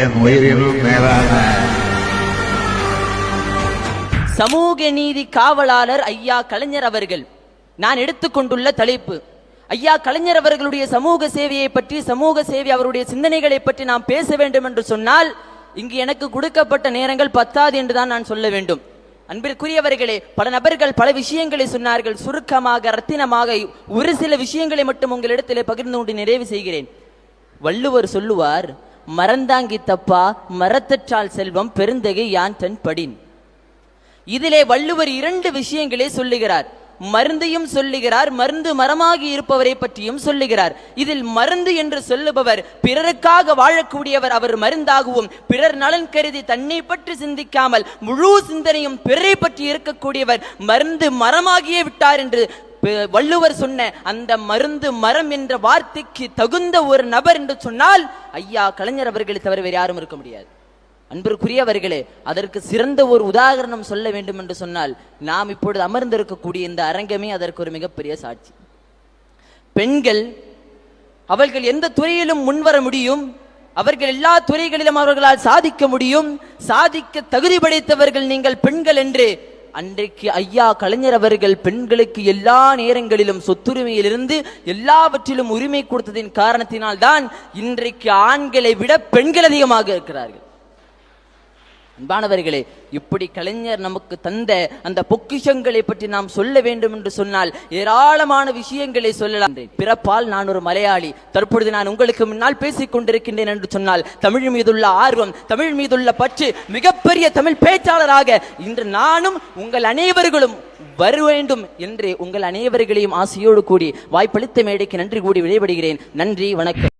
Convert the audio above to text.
என் உயிரினும் மேலான சமூக நீதி காவலாளர் ஐயா கலைஞர் அவர்கள். நான் எடுத்துக்கொண்டுள்ள தலைப்பு. ஐயா கலைஞர் அவர்களுடைய சமூக சேவையை பற்றி சமூக சேவை அவருடைய சிந்தனைகளை பற்றி நாம் பேச வேண்டும் என்று சொன்னால் இங்கு எனக்கு கொடுக்கப்பட்ட நேரங்கள் பத்தாது என்றுதான் நான் சொல்ல வேண்டும். அன்பிற்குரியவர்களே பல நபர்கள் பல விஷயங்களை சொன்னார்கள். சுருக்கமாக ரத்தினமாக ஒரு சில விஷயங்களை மட்டும் உங்களிடத்திலே பகிர்ந்து கொண்டு நிறைவு செய்கிறேன். வள்ளுவர் சொல்லுவார் மறந்தாங்கி தப்பா மரத்தற்றால் செல்வம் பெருந்தகை யான் தன் படின். இதிலே வள்ளுவர் இரண்டு விஷயங்களே சொல்லுகிறார். மருந்தையும் சொல்லுகிறார் மருந்து மரமாகி இருப்பவரை பற்றியும் சொல்லுகிறார். இதில் மருந்து என்று சொல்லுபவர் பிறருக்காக வாழக்கூடியவர் அவர் மருந்தாகவும் பிறர் நலன் கருதி தன்னை பற்றி சிந்திக்காமல் முழு சிந்தனையும் பிறரை பற்றி இருக்கக்கூடியவர் மருந்து மரமாகியே விட்டார் என்று வள்ளுவர் சொன்ன அந்த மருந்து மரம் என்ற வார்த்தைக்கு தகுந்த ஒரு நபர் என்று சொன்னால் ஐயா கலைஞர் அவர்களை தவிர வேறு யாரும் இருக்க முடியாது. அன்பிற்குரியவர்களே அதற்கு சிறந்த ஒரு உதாரணம் சொல்ல வேண்டும் என்று சொன்னால் நாம் இப்பொழுது அமர்ந்திருக்கக்கூடிய இந்த அரங்கமே அதற்கு ஒரு மிகப்பெரிய சாட்சி. பெண்கள் அவர்கள் எந்த துறையிலும் முன்வர முடியும் அவர்கள் எல்லா துறைகளிலும் அவர்களால் சாதிக்க முடியும் சாதிக்க தகுதி படைத்தவர்கள் நீங்கள் பெண்கள் என்று அன்றைக்கு ஐயா கலைஞர் அவர்கள் பெண்களுக்கு எல்லா நேரங்களிலும் சொத்துரிமையிலிருந்து எல்லாவற்றிலும் உரிமை கொடுத்ததின் காரணத்தினால் தான் இன்றைக்கு ஆண்களை விட பெண்கள் அதிகமாக இருக்கிறார்கள். அன்பானவர்களே இப்படி கலைஞர் நமக்கு தந்த அந்த பொக்கிஷங்களை பற்றி நாம் சொல்ல வேண்டும் என்று சொன்னால் ஏராளமான விஷயங்களை சொல்லலாம். பிறப்பால் நான் ஒரு மலையாளி தற்பொழுது நான் உங்களுக்கு முன்னால் பேசிக் கொண்டிருக்கின்றேன் என்று சொன்னால் தமிழ் மீதுள்ள ஆர்வம் தமிழ் மீதுள்ள பற்று மிகப்பெரிய தமிழ் பேச்சாளராக இன்று நானும் உங்கள் அனைவர்களும் வர வேண்டும் என்று உங்கள் அனைவர்களையும் ஆசையோடு கூடி வாய்ப்பளித்த மேடைக்கு நன்றி கூடி விடைபடுகிறேன் நன்றி வணக்கம்.